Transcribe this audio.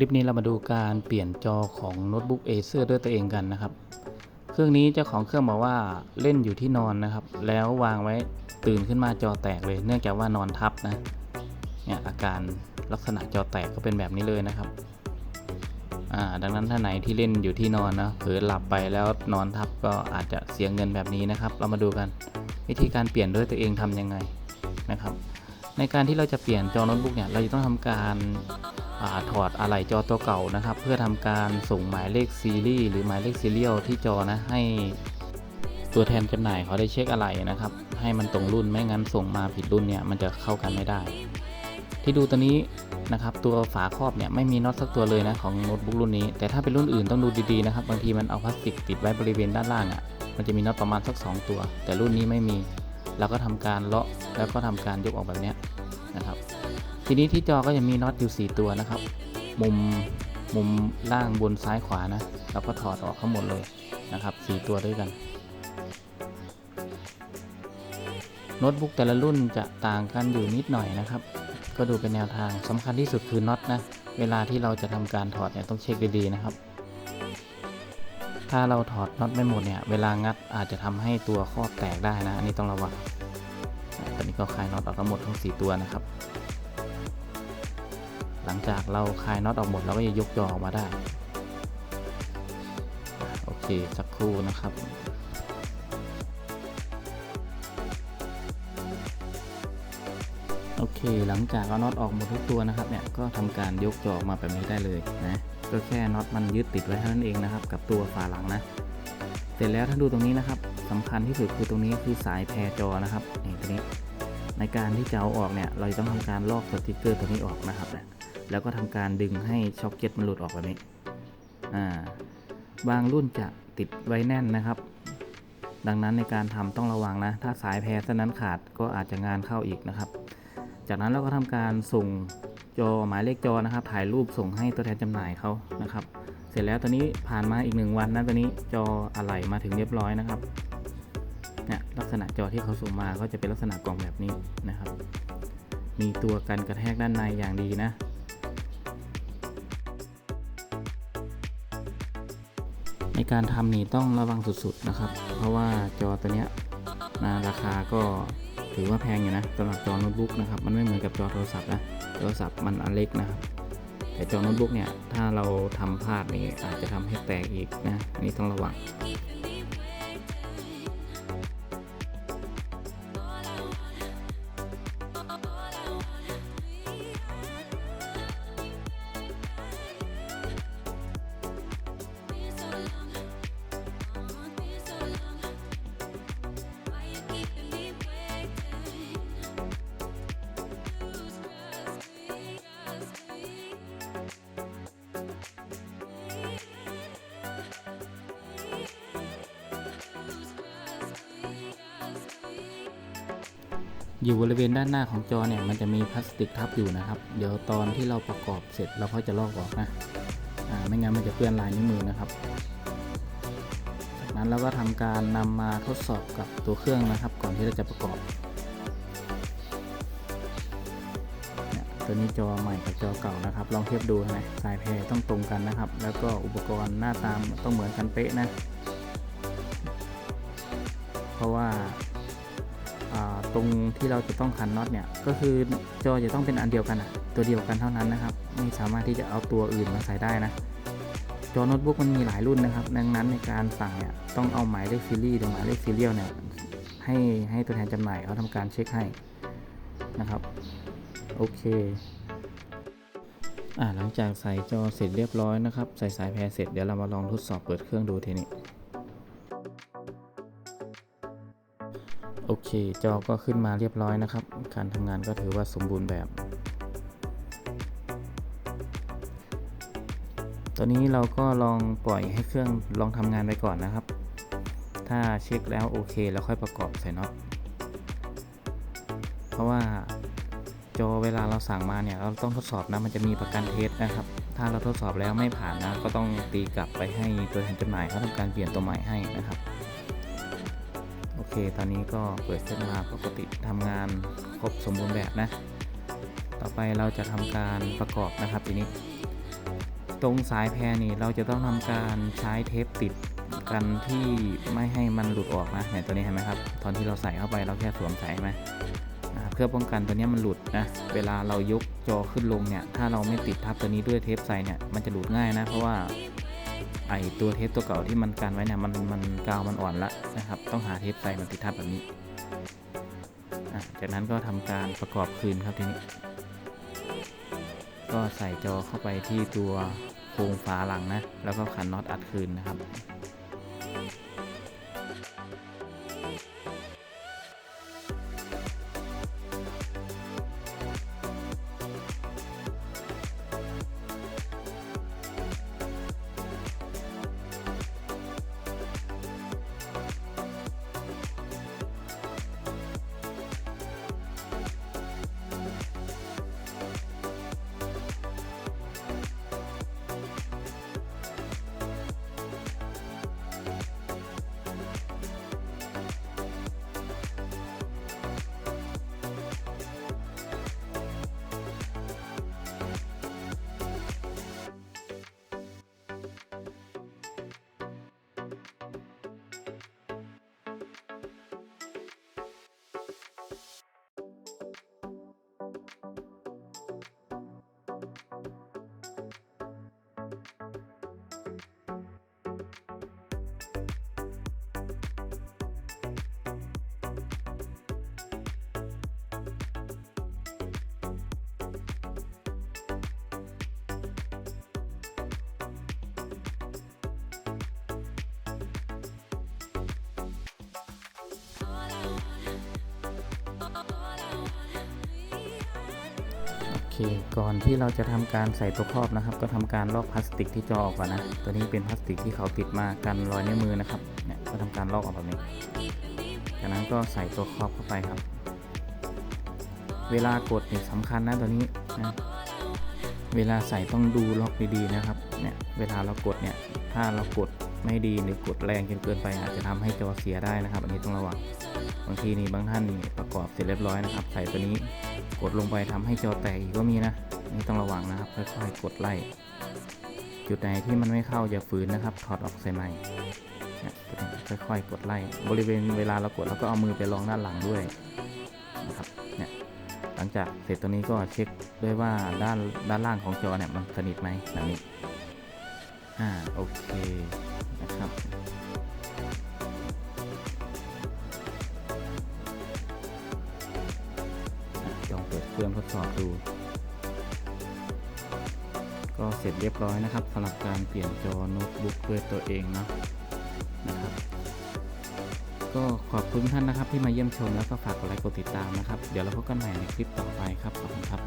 ลิปนี้เรามาดูการเปลี่ยนจอของโน้ตบุ๊ก Acer ด้วยตัวเองกันนะครับ เครื่องนี้เจ้าของเครื่องบอกว่าเล่นอยู่ที่นอนนะครับ แล้ววางไว้ตื่นขึ้นมาจอแตกเลย เนื่องจากว่านอนทับนะ เนี่ยอาการลักษณะจอแตกก็เป็นแบบนี้เลยนะครับ อ่า ดังนั้นถ้าไหนที่เล่นอยู่ที่นอนนะเผลอหลับไปแล้วนอนทับก็อาจจะเสียเงินแบบนี้นะครับ เรามาดูกันวิธีการเปลี่ยนด้วยตัวเองทำยังไงนะครับ ในการที่เราจะเปลี่ยนจอโน้ตบุ๊กเนี่ย เราจะต้องทำการ ถอดอะไหล่จอตัวเก่านะครับ เพื่อทำการส่งหมายเลขซีรีส์หรือหมายเลขซีเรียลที่จอนะให้ตัวแทนจำหน่ายเขาได้เช็คอะไหล่นะครับ ให้มันตรงรุ่นไม่งั้นส่งมาผิดรุ่นเนี่ยมันจะเข้ากันไม่ได้ ที่ดูตัวนี้นะครับตัวฝาครอบเนี่ยไม่มีน็อตสักตัวเลยนะของโน้ตบุ๊กรุ่นนี้ แต่ถ้าเป็นรุ่นอื่นต้องดูดีๆนะครับบางทีมันเอาพลาสติกติดไว้บริเวณด้านล่างอะ่ะมันจะมีน็อตประมาณสัก 2 ตัว แต่รุ่นนี้ไม่มีเราก็ทำการเลาะแล้วก็ทำการยกออกแบบนี้นะครับ ทีนี้ที่จอก็จะมีน็อตอยู่ 4 ตัวนะครับ มุมมุมล่างบนซ้ายขวานะเราก็ถอดออกทั้งหมดเลยนะครับ 4 ตัวด้วยกันโน้ตบุ๊กแต่ละรุ่นจะต่างกันอยู่นิดหน่อยนะครับ ก็ดูเป็นแนวทางสำคัญที่สุดคือน็อตนะ เวลาที่เราจะทำการถอดเนี่ยต้องเช็คดีๆนะครับ ถ้าเราถอดน็อตไม่หมดเนี่ย เวลางัดอาจจะทำให้ตัวครอแตกได้นะ อันนี้ต้องระวัง ตอนนี้ก็คลายน็อตออกทั้งหมดทั้ง 4 ตัวนะครับ หลังจากเราคลายน็อตออกหมดเราก็จะยกจอออกมาได้ โอเค สักครู่นะครับโอเค หลังจากเอาน็อตออกหมดทุกตัวนะครับเนี่ย ก็ทำการยกจอออกมาแบบนี้ได้เลยนะ ก็แค่น็อตมันยึดติดไว้เท่านั้นเองนะครับ กับตัวฝาหลังนะ เสร็จแล้วถ้าดูตรงนี้นะครับสำคัญที่สุดคือตรงนี้คือสายแพรจอนะครับนี่ตรงนี้ ในการที่จะเอาออกเนี่ยเราจะต้องทำการลอกสติกเกอร์ตัวนี้ออกนะครับเนี่ยแล้วก็ทำการดึงให้ช็อคเก็ตมันหลุดออกแบบนี้อ่าบางรุ่นจะติดไว้แน่นนะครับ ดังนั้นในการทำต้องระวังนะ ถ้าสายแพรเส้นนั้นขาดก็อาจจะงานเข้าอีกนะครับ จากนั้นเราก็ทำการส่งจอหมายเลขจอนะครับ ถ่ายรูปส่งให้ตัวแทนจำหน่ายเขานะครับ เสร็จแล้วตอนนี้ผ่านมาอีกหนึ่งวันนะตอนนี้จออะไหล่มาถึงเรียบร้อยนะครับ เนี่ยลักษณะจอที่เขาส่งมาก็จะเป็นลักษณะกล่องแบบนี้นะครับ มีตัวกันกระแทกด้านในอย่างดีนะ ในการทำนี่ต้องระวังสุดๆนะครับ เพราะว่าจอตัวเนี้ยนะราคาก็ถือว่าแพงอยู่นะสำหรับจอโน้ตบุ๊กนะครับ มันไม่เหมือนกับจอโทรศัพท์นะโทรศัพท์มันอันเล็กนะครับแต่จอโน้ตบุ๊กเนี่ยถ้าเราทำพลาดนี่อาจจะทำให้แตกอีกนะอันนี่ต้องระวัง อยู่บริเวณด้านหน้าของจอเนี่ยมันจะมีพลาสติกทับอยู่นะครับ เดี๋ยวตอนที่เราประกอบเสร็จเราค่อยจะลอกออกนะอ่าไม่งั้นมันจะเปื้อนลายนิ้วมือนะครับ จากนั้นเราก็ทำการนำมาทดสอบกับตัวเครื่องนะครับ ก่อนที่เราจะประกอบเนี่ยตัวนี้จอใหม่กับจอเก่านะครับ ลองเทียบดูนะสายแพรต้องตรงกันนะครับ แล้วก็อุปกรณ์หน้าตามต้องเหมือนกันเป๊ะนะ เพราะว่า ตรงที่เราจะต้องขันน็อตเนี่ย ก็คือจอจะต้องเป็นอันเดียวกันอะตัวเดียวกันเท่านั้นนะครับ ไม่สามารถที่จะเอาตัวอื่นมาใส่ได้นะ จอโน้ตบุ๊กมันมีหลายรุ่นนะครับ ดังนั้นในการสั่งเนี่ยต้องเอาหมายเลขซีรีส์หรือหมายเลขซีเรียลเนี่ยให้ให้ตัวแทนจำหน่ายเขาทำการเช็คให้นะครับ โอเคอ่าหลังจากใส่จอเสร็จเรียบร้อยนะครับ ใส่สายแพรเสร็จเดี๋ยวเรามาลองทดสอบเปิดเครื่องดูทีนี้ โอเค จอก็ขึ้นมาเรียบร้อยนะครับ การทำงานก็ถือว่าสมบูรณ์แบบ ตอนนี้เราก็ลองปล่อยให้เครื่องลองทำงานไปก่อนนะครับ ถ้าเช็คแล้วโอเคแล้วค่อยประกอบใส่น็อต เพราะว่าจอเวลาเราสั่งมาเนี่ยเราต้องทดสอบนะมันจะมีประกันเทสนะครับ ถ้าเราทดสอบแล้วไม่ผ่านนะก็ต้องตีกลับไปให้ตัวแทนจำหน่ายเขาทำการเปลี่ยนตัวใหม่ให้นะครับ เค ตอนนี้ก็เปิดเส้นมาปกติทำงานครบสมบูรณ์แบบนะ ต่อไปเราจะทำการประกอบนะครับทีนี้ ตรงสายแพรนี่เราจะต้องทำการใช้เทปติดกันที่ไม่ให้มันหลุดออกนะเนี่ยตัวนี้เห็นไหมครับ ตอนที่เราใส่เข้าไปเราแค่สวมใส่ไหมเพื่อป้องกันตัวนี้มันหลุดนะ เวลาเรายกจอขึ้นลงเนี่ย ถ้าเราไม่ติดทับตัวนี้ด้วยเทปใส่เนี่ย มันจะหลุดง่ายนะ เพราะว่า ไอตัวเทปตัวเก่าที่มันกันไว้เนี่ยมันมันกาวมันอ่อนละนะครับ ต้องหาเทปใส่มาติดทับแบบนี้ จากนั้นก็ทำการประกอบคืนครับทีนี้ ก็ใส่จอเข้าไปที่ตัวโครงฝาหลังนะ แล้วก็ขันน็อตอัดคืนนะครับ ก่อนที่เราจะทำการใส่ตัวครอบนะครับ ก็ทำการลอกพลาสติกที่จอออกก่อนนะ ตัวนี้เป็นพลาสติกที่เขาติดมากันรอยนิ้วมือนะครับ เนี่ยก็ทำการลอกออกแบบนี้ จากนั้นก็ใส่ตัวครอบเข้าไปครับ เวลากดเนี่ยสำคัญนะตัวนี้นะเวลาใส่ต้องดูล็อกดีๆนะครับ เนี่ยเวลาเรากดเนี่ยถ้าเรากดไม่ดีหรือกดแรงจนเกินไปอาจจะทำให้จอเสียได้นะครับ อันนี้ต้องระวัง บางทีนี่บางท่านนี่ประกอบเสร็จเรียบร้อยนะครับ ใส่ตัวนี้กดลงไปทำให้จอแตกอีกก็มีนะนี่ต้องระวังนะครับค่อยๆกดไล่ จุดไหนที่มันไม่เข้าอย่าฝืนนะครับ ถอดออกใส่ใหม่เนี่ยค่อยๆกดไล่ บริเวณเวลาเรากดแล้วก็เอามือไปรองด้านหลังด้วยนะครับเนี่ยหลังจากเสร็จตัวนี้ก็เช็คด้วยว่าด้านด้านล่างของจอเนี่ยมันสนิทไหมแบบนี้อ่าโอเคนะครับ ลองเพื่องทดสอบดู ก็เสร็จเรียบร้อยนะครับสำหรับการเปลี่ยนจอโน้ตบุ๊กด้วยตัวเองเนาะนะครับ ก็ขอบคุณท่านนะครับที่มาเยี่ยมชมแล้วก็ฝากกดไลค์กดติดตามนะครับ เดี๋ยวเราพบกันใหม่ในคลิปต่อไปครับขอบคุณครับ